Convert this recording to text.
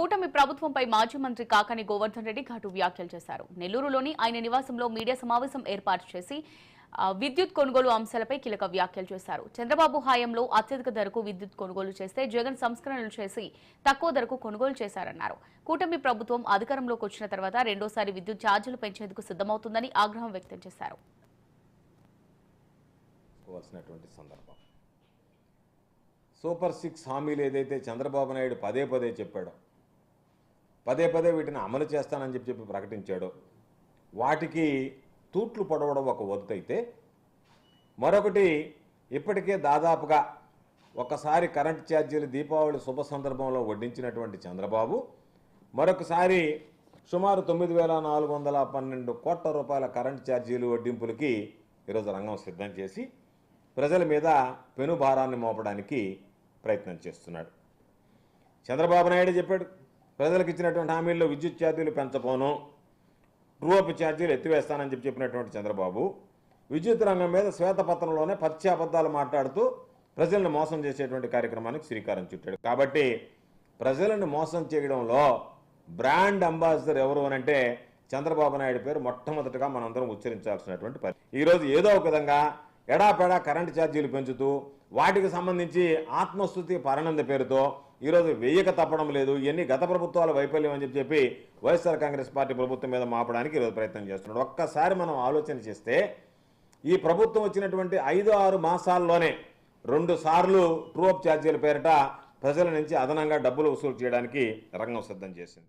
కూటమి ప్రభుత్వంపై మాజీ మంత్రి కాకాని గోవర్ధన్ రెడ్డి ఘాటు వ్యాఖ్యలు చేశారు. నెల్లూరులోని ఆయన నివాసంలో మీడియా సమావేశం ఏర్పాటు చేసి విద్యుత్ కొనుగోలు అంశాలపై కీలక వ్యాఖ్యలు చేశారు. చంద్రబాబు హయాంలో అత్యధిక ధరకు విద్యుత్ కొనుగోలు చేస్తే జగన్ సంస్కరణలు చేసి తక్కువ ధరకు కొనుగోలు చేశారన్నారు. కూటమి ప్రభుత్వం అధికారంలోకి వచ్చిన తర్వాత రెండోసారి విద్యుత్ ఛార్జీలు పెంచేందుకు సిద్ధమవుతుందని ఆగ్రహం వ్యక్తం చేశారు. సూపర్ సిక్స్ హామీలు ఏదైతే చంద్రబాబు నాయుడు పదే పదే చెప్పాడో పదే పదే వీటిని అమలు చేస్తానని చెప్పి చెప్పి ప్రకటించాడు. వాటికి తూట్లు పొడవడం ఒక వంతు అయితే మరొకటి ఇప్పటికే దాదాపుగా ఒకసారి కరెంట్ ఛార్జీలు దీపావళి శుభ సందర్భంలో వడ్డించినటువంటి చంద్రబాబు మరొకసారి సుమారు తొమ్మిది వేల నాలుగు వందల పన్నెండు కోట్ల రూపాయల కరెంట్ ఛార్జీలు వడ్డింపులకి ఈరోజు రంగం సిద్ధం చేసి ప్రజల మీద పెనుభారాన్ని మోపడానికి ప్రయత్నం చేస్తున్నాడు. చంద్రబాబు నాయుడు చెప్పాడు ప్రజలకు ఇచ్చినటువంటి హామీల్లో విద్యుత్ ఛార్జీలు పెంచపోను ట్రూఅప్ ఛార్జీలు ఎత్తివేస్తానని చెప్పి చెప్పినటువంటి చంద్రబాబు విద్యుత్ రంగం మీద శ్వేతపత్రంలోనే పచ్చి అబద్ధాలు మాట్లాడుతూ ప్రజలను మోసం చేసేటువంటి కార్యక్రమానికి శ్రీకారం చుట్టాడు. కాబట్టి ప్రజలను మోసం చేయడంలో బ్రాండ్ అంబాసిడర్ ఎవరు అని అంటే చంద్రబాబు నాయుడు పేరు మొట్టమొదటిగా మనందరం ఉచ్చరించాల్సినటువంటి పని ఈరోజు ఏదో ఒక విధంగా ఎడాపెడా కరెంటు ఛార్జీలు పెంచుతూ వాటికి సంబంధించి ఆత్మస్థుతి పరనంద పేరుతో ఈరోజు వెయ్యక తప్పడం లేదు. ఇవన్నీ గత ప్రభుత్వాల వైఫల్యం అని చెప్పి చెప్పి వైఎస్ఆర్ కాంగ్రెస్ పార్టీ ప్రభుత్వం మీద మాపడానికి ఈరోజు ప్రయత్నం చేస్తున్నాడు. ఒక్కసారి మనం ఆలోచన చేస్తే ఈ ప్రభుత్వం వచ్చినటువంటి ఐదు ఆరు మాసాల్లోనే రెండు సార్లు ట్రూఅప్ ఛార్జీల పేరిట ప్రజల నుంచి అదనంగా డబ్బులు వసూలు చేయడానికి రంగం సిద్ధం చేసింది.